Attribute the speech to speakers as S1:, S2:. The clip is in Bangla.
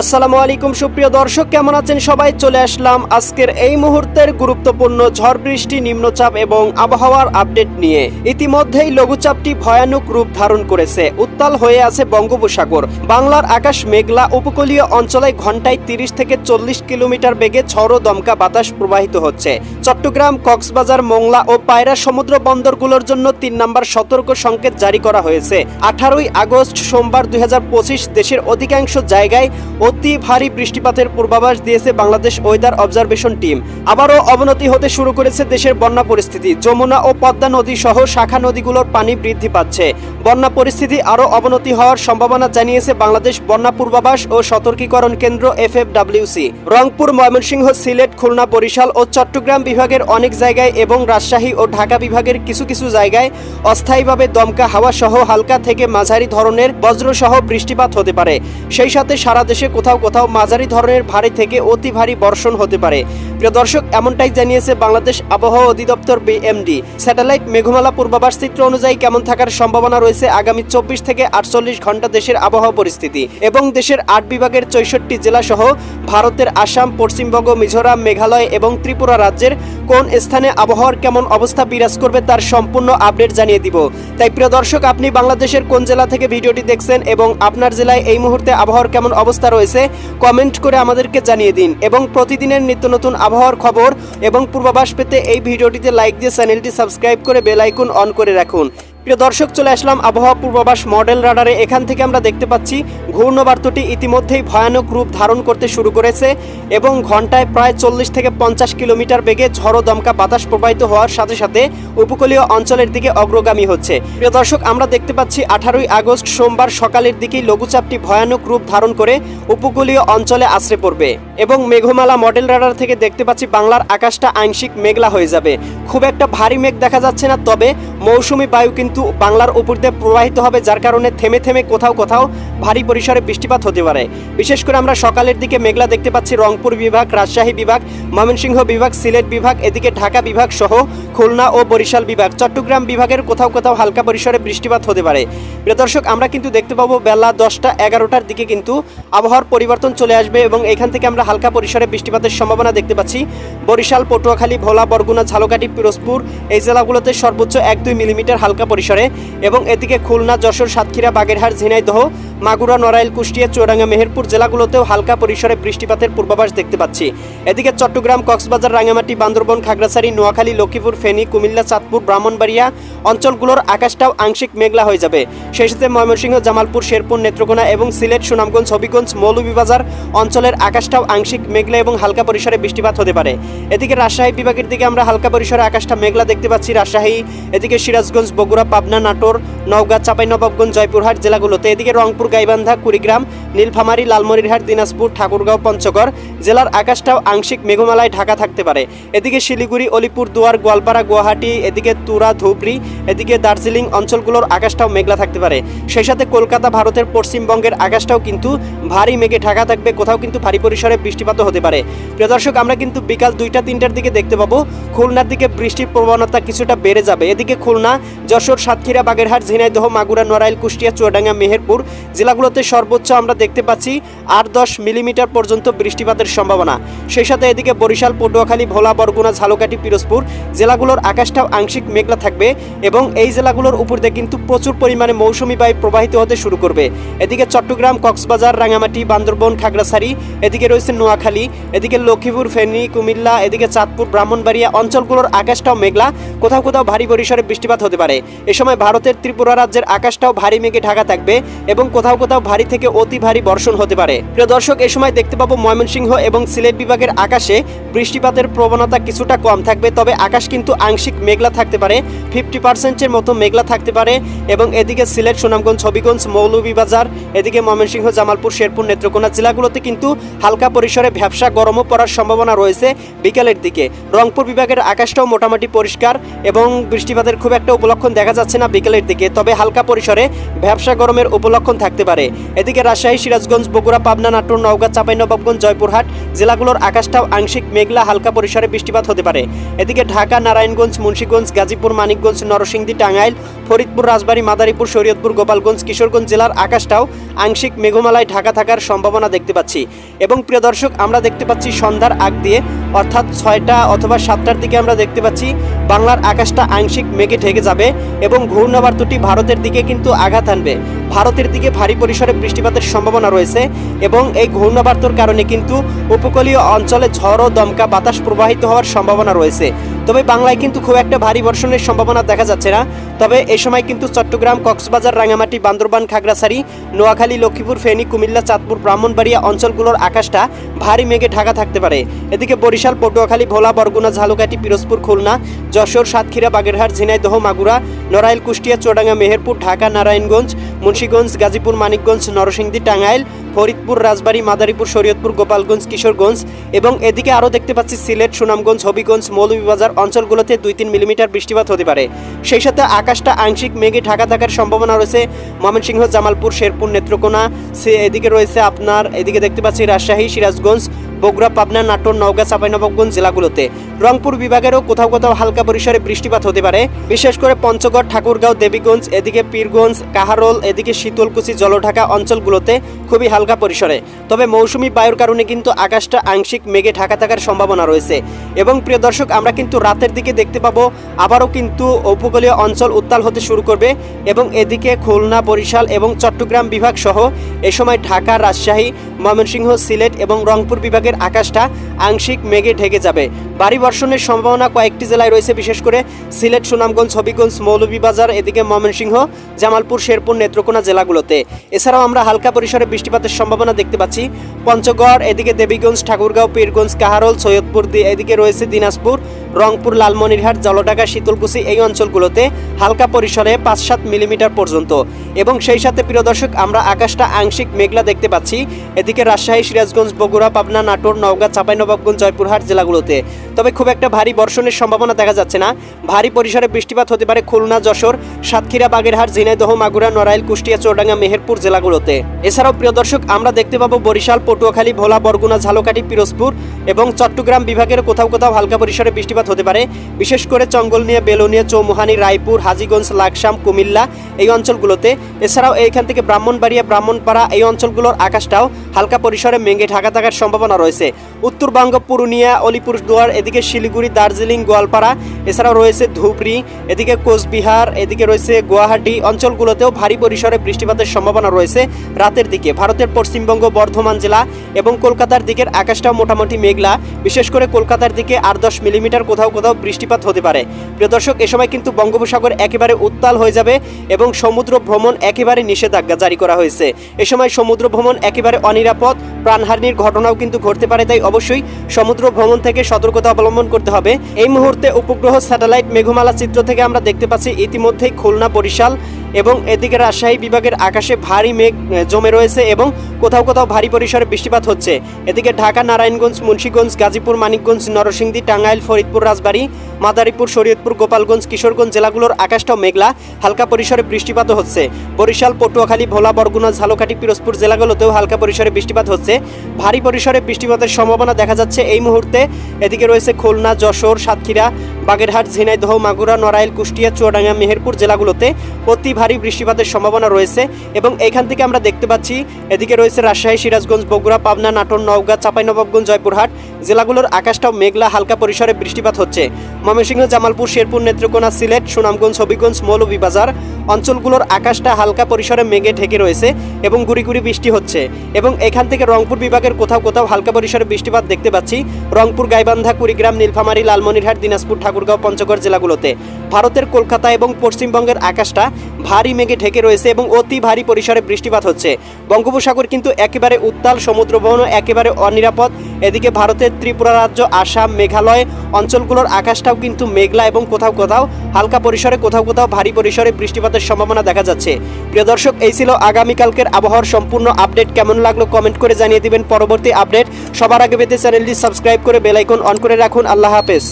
S1: আসসালামু আলাইকুম, সুপ্রিয় দর্শক, কেমন আছেন সবাই? চলে আসলাম আজকের এই মুহূর্তের গুরুত্বপূর্ণ ঝড় বৃষ্টি, নিম্নচাপ এবং আবহাওয়ার আপডেট নিয়ে। ইতিমধ্যেই লঘুচাপটি ভয়ানক রূপ ধারণ করেছে। উত্তাল হয়ে আছে বঙ্গোপসাগর। বাংলার আকাশ মেঘলা, উপকূলীয় অঞ্চলে ঘন্টায় তিরিশ থেকে চল্লিশ কিলোমিটার বেগে ঝড়ো দমকা বাতাস প্রবাহিত হচ্ছে। চট্টগ্রাম, কক্সবাজার, মোংলা ও পায়রা সমুদ্র বন্দরগুলোর জন্য তিন নম্বর সতর্ক সংকেত জারি করা হয়েছে। আঠারোই আগস্ট সোমবার দুই হাজার পঁচিশ দেশের অধিকাংশ জায়গায় অতি ভারী বৃষ্টিপাতের পূর্বাভাস দিয়েছে বাংলাদেশ ওয়েদার অবজারভেশন টিম। আবারও অবনতি হতে শুরু করেছে দেশের বন্যা পরিস্থিতি। যমুনা ও পদ্মা নদী সহ শাখা নদীগুলোর পানি বৃদ্ধি পাচ্ছে। বন্যা পরিস্থিতি আরও অবনতি হওয়ার সম্ভাবনা জানিয়েছে বাংলাদেশ বন্যা পূর্বাভাস ও সতর্কীকরণ কেন্দ্র এফএফডব্লিউসি। রংপুর, ময়মনসিংহ, সিলেট, খুলনা, বরিশাল ও চট্টগ্রাম বিভাগের অনেক জায়গায় এবং রাজশাহী ও ঢাকা বিভাগের কিছু কিছু জায়গায় অস্থায়ীভাবে দমকা হাওয়া সহ হালকা থেকে মাঝারি ধরনের বজ্রসহ বৃষ্টিপাত হতে পারে। সেই সাথে সারা দেশে কোথাও কোথাও মাঝারি ধরনের ভারী থেকে অতি ভারী বর্ষণ হতে পারে। প্রিয় দর্শক, এমনটাই জানিয়েছে বাংলাদেশ আবহাওয়া অধিদপ্তর বিএমডি। স্যাটেলাইট মেঘমালা পূর্বাভাস চিত্র অনুযায়ী কেমন থাকার সম্ভাবনা রয়েছে আগামী চব্বিশ থেকে আটচল্লিশ ঘণ্টা দেশের আবহাওয়া পরিস্থিতি এবং দেশের আট বিভাগের চৌষট্টি জেলা সহ ভারতের আসাম, পশ্চিমবঙ্গ, মিজোরাম, মেঘালয় এবং ত্রিপুরা রাজ্যের কোন স্থানে আবহাওয়ার কেমন অবস্থা বিরাজ করবে তার সম্পূর্ণ আপডেট জানিয়ে দিব। তাই প্রিয় দর্শক, আপনি বাংলাদেশের কোন জেলা থেকে ভিডিওটি দেখছেন এবং আপনার জেলায় এই মুহূর্তে আবহাওয়ার কেমন অবস্থা রয়েছে, কমেন্ট করে আমাদেরকে জানিয়ে দিন এবং প্রতিদিনের নিত্য নতুন আবহাওয়ার খবর এবং পূর্বাভাস পেতে এই ভিডিওটিতে লাইক দিয়ে চ্যানেলটি সাবস্ক্রাইব করে বেল আইকন অন করে রাখুন। প্রিয় দর্শক, চলে আসলাম আবহাওয়া পূর্বাভাস মডেল রাডারে। এখান থেকে আমরা দেখতে পাচ্ছি, ঘূর্ণবার্তটি ইতিমধ্যেই ভয়ানক রূপ ধারণ করতে শুরু করেছে এবং ঘন্টায় প্রায় চল্লিশ থেকে পঞ্চাশ কিলোমিটার বেগে ঝড়ো দমকা বাতাস প্রবাহিত হওয়ার সাথে সাথে উপকূলীয় অঞ্চলের দিকে অগ্রগামী হচ্ছে। প্রিয় দর্শক, আমরা দেখতে পাচ্ছি, আঠারোই আগস্ট সোমবার সকালের দিকেই লঘুচাপটি ভয়ানক রূপ ধারণ করে উপকূলীয় অঞ্চলে আশ্রে পড়বে এবং মেঘমালা মডেল রাডার থেকে দেখতে পাচ্ছি, বাংলার আকাশটা আংশিক মেঘলা হয়ে যাবে। খুব একটা ভারী মেঘ দেখা যাচ্ছে না, তবে মৌসুমি বায়ু কিন্তু বাংলার উপর দিয়ে প্রবাহিত হবে, যার কারণে থেমে থেমে কোথাও কোথাও ভারী পরিসরে বৃষ্টিপাত হতে পারে। বিশেষ করে আমরা সকালের দিকে মেঘলা দেখতে পাচ্ছি, রংপুর বিভাগ, রাজশাহী বিভাগ, ময়মনসিংহ বিভাগ, সিলেট বিভাগ, এদিকে ঢাকা বিভাগ সহ খুলনা ও বরিশাল বিভাগ। চট্টগ্রাম বিভাগের কোথাও কোথাও হালকা পরিসরে বৃষ্টিপাত হতে পারে। প্রিয় দর্শক, আমরা কিন্তু দেখতে পাবো বেলা দশটা এগারোটার দিকে কিন্তু আবহাওয়ার পরিবর্তন চলে আসবে এবং এখান থেকে আমরা হালকা পরিসরে বৃষ্টিপাতের সম্ভাবনা দেখতে পাচ্ছি। বরিশাল, পটুয়াখালী, ভোলা, বরগুনা, ঝালকাঠি, পিরোজপুর এই জেলাগুলোতে সর্বোচ্চ এক দুই মিলিমিটার হালকা পরিসরে এবং এদিকে খুলনা, যশোর, সাতক্ষীরা, বাগেরহাট, ঝিনাইদহ মাগুরা, নড়াইল, কুষ্টিয়া, চুয়াডাঙ্গা, মেহেরপুর জেলাগুলোতেও হালকা পরিসরে বৃষ্টিপাতের পূর্বাভাস দেখতে পাচ্ছি। এদিকে চট্টগ্রাম, কক্সবাজার রাঙামাটি বান্দরবন, খাগড়াছড়ি, নোয়াখালী, লক্ষ্মীপুর, ফেনী, কুমিল্লা, চাঁদপুর, ব্রাহ্মণবাড়িয়া অঞ্চলগুলোর আকাশটাও আংশিক মেঘলা হয়ে যাবে। সেই সাথে ময়মনসিংহ, জামালপুর, শেরপুর, নেত্রকোনা এবং সিলেট, সুনামগঞ্জ, হবিগঞ্জ, মৌলভীবাজার অঞ্চলের আকাশটাও আংশিক মেঘলা এবং হালকা পরিসরে বৃষ্টিপাত হতে পারে। এদিকে রাজশাহী বিভাগের দিকে আমরা হালকা পরিসরে আকাশটা মেঘলা দেখতে পাচ্ছি। রাজশাহী, এদিকে সিরাজগঞ্জ, বগুড়া, পাবনা, নাটোর, নওগাঁ, চাঁপাইনবাবগঞ্জ, জয়পুরহাট জেলাগুলোতে। এদিকে রংপুর গাইবান্ধা, কুড়িগ্রাম, নীলফামারী, লালমনিরহাট, দিনাজপুর, ঠাকুরগাঁও, পঞ্চগড় জেলার আকাশটাও আংশিক মেঘমালায় ঢাকা থাকতে পারে। এদিকে শিলিগুড়ি, অলিপুর, দুয়ার, গোয়ালপাড়া, গুয়াহাটি, এদিকে তুরা, ধুবড়ি, এদিকে দার্জিলিং অঞ্চলগুলোর আকাশটাও মেঘলা থাকতে পারে। সেই সাথে কলকাতা, ভারতের পশ্চিমবঙ্গের আকাশটাও কিন্তু ভারী মেঘে ঢাকা থাকবে, কোথাও কিন্তু ভারী পরিসরে বৃষ্টিপাত হতে পারে। প্রিয় দর্শক, আমরা কিন্তু বিকাল দুইটা, তিনটার দিকে দেখতে পাবো, খুলনার দিকে বৃষ্টির প্রবণতা কিছুটা বেড়ে যাবে। এদিকে খুলনা, যশোর, সাতক্ষীরা, বাগেরহাট, ঝিনাইদহ, মাগুরা, নড়াইল, কুষ্টিয়া, চুয়াডাঙ্গা, মেহেরপুর জেলাগুলোতে সর্বোচ্চ আমরা দেখতে পাচ্ছি আট দশ মিলিমিটার পর্যন্ত বৃষ্টিপাতের সম্ভাবনা। সেই সাথে এদিকে বরিশাল, পটুয়াখালী, ভোলা, বরগুনা, ঝালকাঠি, পিরোজপুর জেলাগুলোর আকাশটাও আংশিক মেঘলা থাকবে এবং এই জেলাগুলোর উপর দিয়ে কিন্তু প্রচুর পরিমাণে মৌসুমি বায়ু প্রবাহিত হতে শুরু করবে। এদিকে চট্টগ্রাম, কক্সবাজার রাঙামাটি বান্দরবন, খাগড়াছড়ি, এদিকে রয়েছে নোয়াখালী, এদিকে লক্ষ্মীপুর, ফেনী, কুমিল্লা, এদিকে চাঁদপুর, ব্রাহ্মণবাড়িয়া অঞ্চলগুলোর আকাশটাও মেঘলা। কোথাও কোথাও ভারী পরিসরে বৃষ্টিপাত হতে পারে। এ সময় ভারতের ত্রিপুরা রাজ্যের আকাশটাও ভারী মেঘে ঢাকা থাকবে এবং কোথাও কোথাও কোথাও ভারী থেকে অতি ভারী বর্ষণ হতে পারে। প্রিয় দর্শক, এ সময় দেখতে পাবো ময়মনসিংহ এবং সিলেট বিভাগের আকাশে বৃষ্টিপাতের প্রবণতা কিছুটা কম থাকবে, তবে আকাশ কিন্তু আংশিক মেঘলা থাকতে পারে ফিফটি পার্সেন্টের মতো মেঘলা থাকতে পারে এবং এদিকে সিলেট, সুনামগঞ্জ, হবিগঞ্জ, মৌলভীবাজার, এদিকে ময়মনসিংহ, জামালপুর, শেরপুর, নেত্রকোনা জেলাগুলোতে কিন্তু হালকা পরিসরে ভ্যাবসা গরমও পড়ার সম্ভাবনা রয়েছে বিকালের দিকে। রংপুর বিভাগের আকাশটাও মোটামুটি পরিষ্কার এবং বৃষ্টিপাতের খুব একটা উপলক্ষণ দেখা যাচ্ছে না বিকেলের দিকে, তবে হালকা পরিসরে ভ্যাবসা গরমের উপলক্ষণ থাকবে। থাকতে পারে। এদিকে রাজশাহী, সিরাজগঞ্জ, বগুড়া, পাবনা, নাটোর, নওগাঁ চাঁপাইনবাবগঞ্জ জয়পুরহাট, জেলাগুলোর আকাশটাও আংশিক মেঘলা, হালকা পরিসরে বৃষ্টিপাত হতে পারে। এদিকে ঢাকা, নারায়ণগঞ্জ, মুন্সীগঞ্জ, গাজীপুর, মানিকগঞ্জ, নরসিংদী, টাঙ্গাইল, ফরিদপুর, রাজবাড়ী, মাদারীপুর, শরীয়তপুর, গোপালগঞ্জ, কিশোরগঞ্জ জেলার আকাশটাও আংশিক মেঘমালায় ঢাকা থাকার সম্ভাবনা দেখতে পাচ্ছি। এবং প্রিয় দর্শক, আমরা দেখতে পাচ্ছি সন্ধ্যার আগ দিয়ে অর্থাৎ ছয়টা অথবা সাতটার দিকে আমরা দেখতে পাচ্ছি বাংলার আকাশটা আংশিক মেঘে ঢেকে যাবে এবং ঘূর্ণাবর্তটি ভারতের দিকে কিন্তু আঘাত আনবে। ভারতের দিকে ভারী পরিসরে বৃষ্টিপাতের সম্ভাবনা রয়েছে এবং এই ঘূর্ণাবর্তর কারণে কিন্তু উপকূলীয় অঞ্চলে ঝড় ও দমকা বাতাস প্রবাহিত হওয়ার সম্ভাবনা রয়েছে। তবে বাংলায় কিন্তু খুব একটা ভারী বর্ষণের সম্ভাবনা দেখা যাচ্ছে না। তবে এ সময় কিন্তু চট্টগ্রাম, কক্সবাজার রাঙামাটি বান্দরবান, খাগড়াছড়ি, নোয়াখালী, লক্ষ্মীপুর, ফেনী, কুমিল্লা, চাঁদপুর, ব্রাহ্মণবাড়িয়া অঞ্চলগুলোর আকাশটা ভারী মেঘে ঢাকা থাকতে পারে। এদিকে বরিশাল, পটুয়াখালী, ভোলা, বরগুনা, ঝালকাঠি, পিরোজপুর, খুলনা, যশোর, সাতক্ষীরা, বাগেরহাট, ঝিনাইদহ, মাগুরা, নড়াইল, কুষ্টিয়া, চুয়াডাঙ্গা, মেহেরপুর, ঢাকা, নারায়ণগঞ্জ মুন্সীগঞ্জ, গাজীপুর, মানিকগঞ্জ, নরসিংদী, টাঙ্গাইল, ফরিদপুর, রাজবাড়ী, মাদারীপুর, শরীয়তপুর, গোপালগঞ্জ, কিশোরগঞ্জ এবং এদিকে আরও দেখতে পাচ্ছি সিলেট, সুনামগঞ্জ, হবিগঞ্জ, মৌলভীবাজার অঞ্চলগুলোতে দুই তিন মিলিমিটার বৃষ্টিপাত হতে পারে। সেই সাথে আকাশটা আংশিক মেঘে ঢাকা থাকার সম্ভাবনা রয়েছে। ময়মনসিংহ, জামালপুর, শেরপুর, নেত্রকোনা, সে এদিকে রয়েছে আপনার, এদিকে দেখতে পাচ্ছি রাজশাহী, সিরাজগঞ্জ বগুড়া, পাবনা, নাটোর, নওগাঁ চাঁপাইনবাবগঞ্জ জেলাগুলোতে। রংপুর বিভাগেরও কোথাও কোথাও হালকা পরিসরে বৃষ্টিপাত হতে পারে। বিশেষ করে পঞ্চগড়, ঠাকুরগাঁও, দেবীগঞ্জ, এদিকে পীরগঞ্জ, কাহারোল, এদিকে শীতলকুচি, জলঢাকা অঞ্চলগুলোতে খুবই হালকা পরিসরে। তবে মৌসুমি বায়ুর কারণে কিন্তু আকাশটা আংশিক মেঘে ঢাকা থাকার সম্ভাবনা রয়েছে। এবং প্রিয় দর্শক, আমরা কিন্তু রাতের দিকে দেখতে পাবো, আবারও কিন্তু উপকূলীয় অঞ্চল উত্তাল হতে শুরু করবে এবং এদিকে খুলনা, বরিশাল এবং চট্টগ্রাম বিভাগ সহ এ সময় ঢাকা, রাজশাহী, ময়মনসিংহ, সিলেট এবং রংপুর বিভাগের আকাশটা আংশিক মেঘে ঢেকে যাবে। ভারী বর্ষণের সম্ভাবনা কয়েকটি জেলায় রয়েছে, বিশেষ করে সিলেট, সুনামগঞ্জ, হবিগঞ্জ, মৌলভীবাজার, এদিকে ময়মনসিংহ, জামালপুর, শেরপুর, নেত্রকোনা জেলাগুলোতে। এছাড়াও আমরা হালকা পরিসরে বৃষ্টিপাতের সম্ভাবনা দেখতে পাচ্ছি। পঞ্চগড়, এদিকে দেবীগঞ্জ, ঠাকুরগাঁও, পীরগঞ্জ, কাহারল, সৈয়দপুর এদিকে রয়েছে দিনাজপুর রংপুর, লালমনিরহাট, জলঢাকা, শীতলকুচি এই অঞ্চলগুলোতে হালকা পরিসরে পাঁচ সাত মিলিমিটার পর্যন্ত। এবং সেই সাথে, প্রিয় দর্শক, আমরা আকাশটা আংশিক মেঘলা দেখতে পাচ্ছি। এদিকে রাজশাহী, সিরাজগঞ্জ, বগুড়া, পাবনা, নাটোর, নওগাঁ চাঁপাইনবাবগঞ্জ জয়পুরহাট জেলাগুলোতে। তবে খুব একটা ভারী বর্ষণের সম্ভাবনা দেখা যাচ্ছে না। ভারী পরিসরে বৃষ্টিপাত হতে পারে খুলনা, যশোর, সাতক্ষীরা, বাগেরহাট, ঝিনাইদহ, মাগুরা, নড়াইল, কুষ্টিয়া, চৌডাঙ্গা, মেহেরপুর জেলাগুলোতে। এছাড়াও, প্রিয় দর্শক, আমরা দেখতে পাবো বরিশাল, পটুয়াখালী, ভোলা, বরগুনা, ঝালকাঠি, পিরোজপুর এবং চট্টগ্রাম বিভাগের কোথাও কোথাও হালকা পরিসরে বৃষ্টিপাত হতে পারে। বিশেষ করে চঙ্গলনিয়া, বেলোনিয়া, চৌমুহানি, রায়পুর, হাজীগঞ্জ, লাকসাম, কুমিল্লা এই অঞ্চলগুলোতে। এছাড়াও এইখান থেকে ব্রাহ্মণবাড়িয়া, ব্রাহ্মণপাড়া এই অঞ্চলগুলোর আকাশটাও হালকা পরিসরে মেঘে ঢাকা থাকার সম্ভাবনা রয়েছে। উত্তরবঙ্গ পুরুলিয়া অলিপুরদুয়ার এদিকে শিলিগুড়ি, দার্জিলিং, গোয়ালপাড়া, এছাড়াও রয়েছে ধুবড়ি, এদিকে কোচবিহার, এদিকে রয়েছে গুয়াহাটি অঞ্চলগুলোতেও ভারী পরিসরে বৃষ্টিপাতের সম্ভাবনা রয়েছে রাতের দিকে। ভারতের পশ্চিমবঙ্গ, বর্ধমান জেলা এবং কলকাতার দিকের আকাশটাও মোটামুটি মেঘলা। বিশেষ করে কলকাতার দিকে আট দশ মিলিমিটার কোথাও কোথাও বৃষ্টিপাত হতে পারে। প্রিয় দর্শক, এ সময় কিন্তু বঙ্গোপসাগর একেবারে উত্তাল হয়ে যাবে এবং সমুদ্র ভ্রমণ একেবারে নিষেধাজ্ঞা জারি করা হয়েছে। এ সময় সমুদ্র ভ্রমণ একেবারে অনিরাপদ, প্রাণহানির ঘটনাও কিন্তু ঘটতে পারে, তাই অবশ্যই সমুদ্র ভ্রমণ থেকে সতর্কতা অবলম্বন করতে হবে। এই মুহূর্তে উপগ্রহ স্যাটেলাইট মেঘমালা চিত্র থেকে আমরা দেখতে পাচ্ছি, ইতিমধ্যেই খুলনা বরিশাল এবং এদিকে রাজশাহী বিভাগের আকাশে ভারী মেঘ জমে রয়েছে এবং কোথাও কোথাও ভারী পরিসরে বৃষ্টিপাত হচ্ছে। এদিকে ঢাকা, নারায়ণগঞ্জ, মুন্সীগঞ্জ, গাজীপুর, মানিকগঞ্জ, নরসিংদী, টাঙ্গাইল, ফরিদপুর, রাজবাড়ী, মাদারীপুর, শরীয়তপুর, গোপালগঞ্জ, কিশোরগঞ্জ জেলাগুলোর আকাশটাও মেঘলা। হালকা পরিসরে বৃষ্টিপাতও হচ্ছে। বরিশাল, পটুয়াখালী, ভোলা, বরগুনা, ঝালকাঠি, পিরোজপুর জেলাগুলোতেও হালকা পরিসরে বৃষ্টিপাত হচ্ছে। ভারী পরিসরে বৃষ্টিপাতের সম্ভাবনা দেখা যাচ্ছে এই মুহূর্তে। এদিকে রয়েছে খুলনা, যশোর, সাতক্ষীরা, বাগেরহাট, ঝিনাইদহ, মাগুরা, নড়াইল, কুষ্টিয়া, চুয়াডাঙ্গা, মেহেরপুর জেলাগুলোতে অতি ভারী বৃষ্টিপাতের সম্ভাবনা রয়েছে এবং এখান থেকে আমরা দেখতে পাচ্ছি, এদিকে রয়েছে রাজশাহী, সিরাজগঞ্জ, বগুড়া, পাবনা নাটন নওগাঁ, চাপাইনবাবগঞ্জ, জয়পুরহাট, জেলাগুলোর আকাশটাও মেঘলা, হালকা পরিসরে বৃষ্টিপাত হচ্ছে। ময়মনসিংহ, জামালপুর, শেরপুর, নেত্রকোনা, সিলেট, সুনামগঞ্জ, হবিগঞ্জ মৌলভীবাজার অঞ্চলগুলোর আকাশটা হালকা পরিসরে মেঘে ঢেকে রয়েছে এবং গুড়ি বৃষ্টি হচ্ছে। এবং এখান থেকে রংপুর বিভাগের কোথাও কোথাও হালকা পরিসরে বৃষ্টিপাত দেখতে পাচ্ছি। রংপুর, গাইবান্ধা, কুড়িগ্রাম, নীলফামারী, লালমনিরহাট, দিনাজপুর, ঠাকুরগাঁও, পঞ্চগড় জেলাগুলোতে। ভারতের কলকাতা এবং পশ্চিমবঙ্গের আকাশটা ভারী মেঘে ঢেকে রয়েছে এবং অতি ভারী পরিসরে বৃষ্টিপাত হচ্ছে। বঙ্গোপসাগর কিন্তু একেবারে উত্তাল সমুদ্র বহন একেবারে অনিরাপদ। এদিকে ভারতের ত্রিপুরা রাজ্য, আসাম, মেঘালয় অঞ্চলগুলোর আকাশটাও কিন্তু মেঘলা এবং কোথাও কোথাও হালকা পরিসরে, কোথাও কোথাও ভারী পরিসরে বৃষ্টিপাতের সম্ভাবনা দেখা যাচ্ছে। প্রিয় দর্শক, এই ছিল আগামীকালকের আবহাওয়ার সম্পূর্ণ আপডেট। কেমন লাগল কমেন্ট করে জানিয়ে দিবেন। পরবর্তী আপডেট সবার আগে পেতে চ্যানেলটি সাবস্ক্রাইব করে বেলাইকন অন করে রাখুন। আল্লাহ হাফেজ।